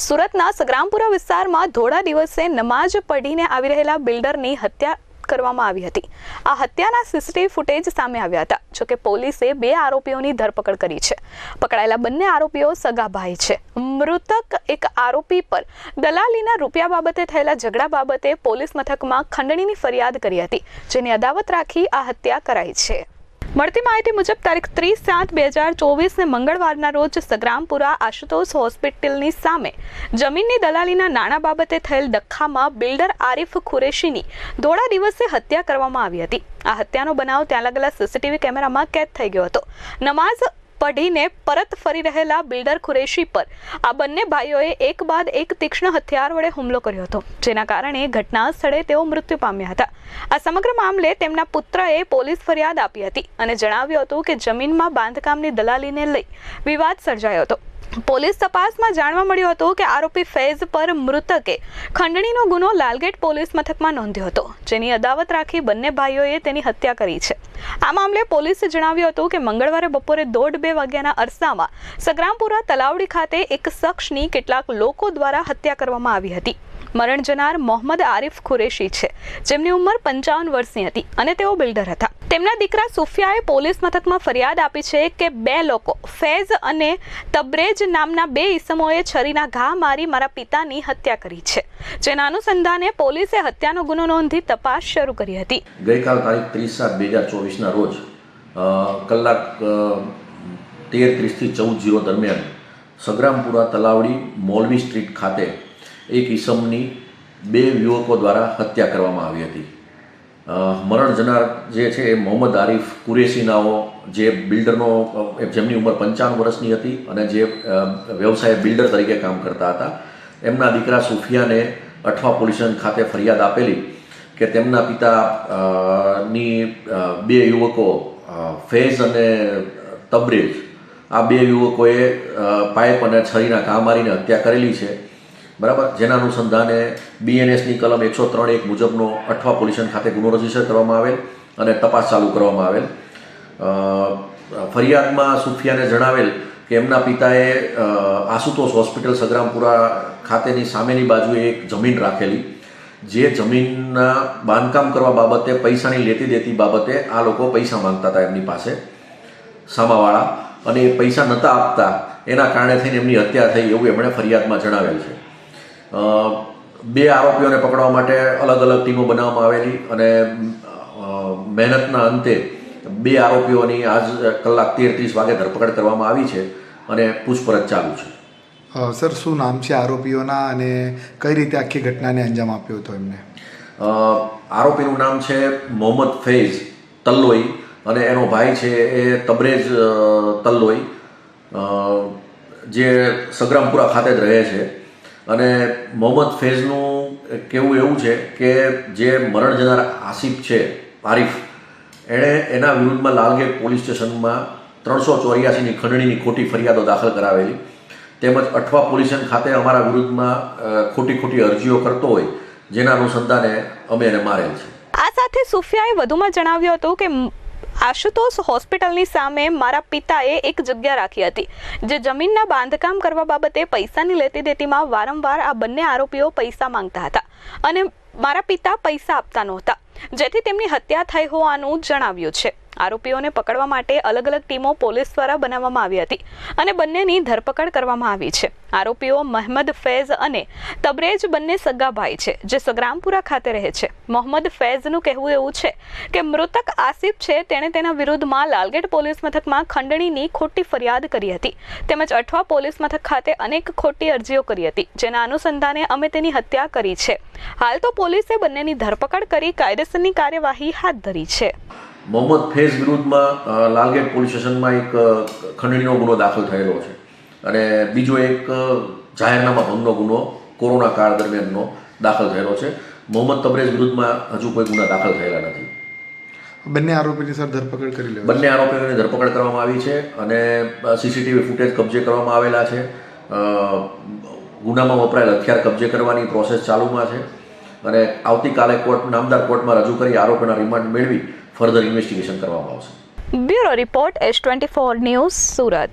સુરતના સગ્રામપુરા વિસ્તારમાં ધોળા દિવસે નમાજ પઢીને આવી રહેલા બિલ્ડરની હત્યા કરવામાં આવી હતી. આ હત્યાના સીસીટીવી ફૂટેજ સામે આવ્યા હતા જોકે પોલીસે બે આરોપીઓની ધરપકડ કરી છે. પકડાયેલા બંને આરોપીઓ સગા ભાઈ છે. મૃતક એક આરોપી પર દલાલીના રૂપિયા બાબતે થયેલા ઝઘડા બાબતે પોલીસ મથકમાં ખંડણીની ફરિયાદ કરી હતી, જેની અદાવત રાખી આ હત્યા કરાઈ છે. મળતી માહિતી મુજબ, તારીખ ત્રીસ સાત બે હજાર ચોવીસને મંગળવારના રોજ સગ્રામપુરા આશુતોષ હોસ્પિટલની સામે જમીનની દલાલીના નાણાં બાબતે થયેલ ડખ્ખામાં બિલ્ડર આરિફ ખુરેશીની ધોળા દિવસે હત્યા કરવામાં આવી હતી. આ હત્યાનો બનાવ ત્યાં લાગેલા સીસીટીવી કેમેરામાં કેદ થઈ ગયો હતો. નમાઝ પઢીને પરત ફરી રહેલા બિલ્ડર ખુરેશી પર. આ બંને ભાઈઓએ એક બાદ એક તીક્ષ્ણ હથિયાર વડે હુમલો કર્યો હતો, જેના કારણે ઘટના સ્થળે તેઓ મૃત્યુ પામ્યા હતા. આ સમગ્ર મામલે તેમના પુત્રએ પોલીસ ફરિયાદ આપી હતી અને જણાવ્યું હતું કે જમીનમાં બાંધકામની દલાલીને લઈ વિવાદ સર્જાયો હતો. પોલીસ તપાસમાં જાણવા મળ્યું હતું કે આરોપી ફૈઝ પર મૃતકે ખંડણીનો ગુનો લાલગેટ પોલીસ મથકમાં નોંધ્યો હતો, જેની અદાવત રાખી બંને ભાઈઓએ તેની હત્યા કરી છે. આ મામલે પોલીસે જણાવ્યું હતું કે મંગળવારે બપોરે દોઢ બે વાગ્યાના અરસામાં સગ્રામપુરા તલાવડી ખાતે એક શખ્સની કેટલાક લોકો દ્વારા હત્યા કરવામાં આવી હતી. મરણ જનાર મોહમ્મદ આરિફ ખુરેશી છે. જેમની ઉંમર પંચાવન વર્ષની હતી અને તેઓ બિલ્ડર હતા. તેમના દીકરા સુફિયાએ પોલીસ મથકમાં ફરિયાદ આપી છે કે બે લોકો, ફૈઝ અને તબરેજ નામના બે ઈસમોએ છરીના ઘા મારી મારા પિતાની હત્યા કરી છે. જેના અનુસંધાને પોલીસે હત્યાનો ગુનો નોંધી તપાસ શરૂ કરી હતી. ગઈકાલ તારીખ ત્રીસ સાત બે હજાર ચોવીસના રોજ કલાક તેર ત્રીસથી ચૌદ જીરો દરમિયાન સગ્રામપુરા તલાવડી, મોલવી સ્ટ્રીટ ખાતે એક ઈસમની બે યુવકો દ્વારા હત્યા કરવામાં આવી હતી. મરણ જનાર જે છે એ મોહમ્મદ આરિફ કુરેશી નાઓ જે બિલ્ડરનો જેમની ઉંમર પંચાવન વર્ષની હતી અને જે વ્યવસાય બિલ્ડર તરીકે કામ કરતા હતા. એમના દીકરા સુફિયાને અઠવા પોલીસ ખાતે ફરિયાદ આપેલી કે તેમના પિતા ની બે યુવકો ફેઝ અને તબરેજ આ બે યુવકોએ પાઇપ અને છરીના ઘા મારીને હત્યા કરેલી છે. બરાબર? જેના અનુસંધાને બીએનએસની કલમ એકસો ત્રણ એક મુજબનો અઠવા પોલ્યુશન ખાતે ગુનો રજિસ્ટર કરવામાં આવેલ અને તપાસ ચાલુ કરવામાં આવેલ. ફરિયાદમાં સુફિયાને જણાવેલ કે એમના પિતાએ આશુતોષ હોસ્પિટલ સગ્રામપુરા ખાતેની સામેની બાજુએ એક જમીન રાખેલી. જે જમીનના બાંધકામ કરવા બાબતે પૈસાની લેતી દેતી બાબતે આ લોકો પૈસા માંગતા હતા એમની પાસે, સામાવાળા. અને એ પૈસા નહોતા આપતા, એના કારણે થઈને એમની હત્યા થઈ એવું એમણે ફરિયાદમાં જણાવેલ છે. બે આરોપીઓને પકડવા માટે અલગ અલગ ટીમો બનાવવામાં આવેલી અને મહેનતના અંતે બે આરોપીઓની આજ કલાક તેર ત્રીસ વાગે ધરપકડ કરવામાં આવી છે અને પૂછપરછ ચાલુ છે. સર શું નામ છે આરોપીઓના અને કઈ રીતે આખી ઘટનાને અંજામ આપ્યો હતો એમને? આરોપીનું નામ છે મોહમ્મદ ફૈઝ તલ્લોઈ અને એનો ભાઈ છે એ તબરેજ તલ્લોઈ જે સગ્રામપુરા ખાતે જ રહે છે. અને મોહમ્મદ ફૈઝનું કહેવું એવું છે કે જે મરણ જનાર આસિફ છે, આરિફ, એણે એના વિરુદ્ધમાં લાલગેટ પોલીસ સ્ટેશનમાં ત્રણસો ચોર્યાસીની ખંડણીની ખોટી ફરિયાદો દાખલ કરાવેલી. તેમજ અઠવા પોલીસ ખાતે અમારા વિરુદ્ધમાં ખોટી ખોટી અરજીઓ કરતો હોય, જેના અનુસંધાને અમે એને મારેલ છે. આ સાથે સુફિયાએ વધુમાં જણાવ્યું હતું કે આશુતોષ હોસ્પિટલની સામે મારા પિતાએ એક જગ્યા રાખી હતી, જે જમીનના બાંધકામ કરવા બાબતે પૈસાની લેતી દેતીમાં વારંવાર આ બંને આરોપીઓ પૈસા માંગતા હતા અને મારા પિતા પૈસા આપતા નહોતા, જેથી તેમની હત્યા થઈ હોવાનું જણાવ્યું છે. આરોપીઓને પકડવા માટે અલગ અલગ ટીમો પોલીસ દ્વારા બનાવવામાં આવી હતી અને બંનેની ધરપકડ કરવામાં આવી છે. આરોપીઓ મહમદ ફૈઝ અને તબરેજ બંને સગા ભાઈ છે, જે સગ્રામપુરા ખાતે રહે છે. મોહમ્મદ ફૈઝનું કહેવું એવું છે કે મૃતક આસિફ છે, તેણે તેના વિરુદ્ધમાં લાલગેટ પોલીસ મથકમાં ખંડણીની ખોટી ફરિયાદ કરી હતી. તેમજ અઠવા પોલીસ મથક ખાતે અનેક ખોટી અરજીઓ કરી હતી, જેના અનુસંધાને અમે તેની હત્યા કરી છે. હાલ તો પોલીસે બંનેની ધરપકડ કરી કાયદેસરની કાર્યવાહી હાથ ધરી છે. મોહમ્મદ ફૈઝ વિરુદ્ધમાં લાલગેટ પોલીસ સ્ટેશનમાં એક ખંડણીનો ગુનો દાખલ થયેલો છે. અને બીજો એક જાહેરનામા ભંગનો ગુનો કોરોના કાળ દરમિયાનનો દાખલ થયેલો છે. મોહમ્મદ તબરેજ વિરુદ્ધમાં હજુ કોઈ ગુના દાખલ થયેલા નથી. બંને આરોપીની સર ધરપકડ કરી લેવાય બંને આરોપીઓની ધરપકડ કરવામાં આવી છે અને સીસીટીવી ફૂટેજ કબજે કરવામાં આવેલા છે. ગુનામાં વપરાયેલ હથિયાર કબજે કરવાની પ્રોસેસ ચાલુમાં છે. અને આવતીકાલે કોર્ટ નામદાર કોર્ટમાં રજૂ કરી આરોપીના રિમાન્ડ મેળવી ફર્ધર ઇન્વેસ્ટિગેશન કરવામાં આવશે. Bureau report S twenty four news Surat.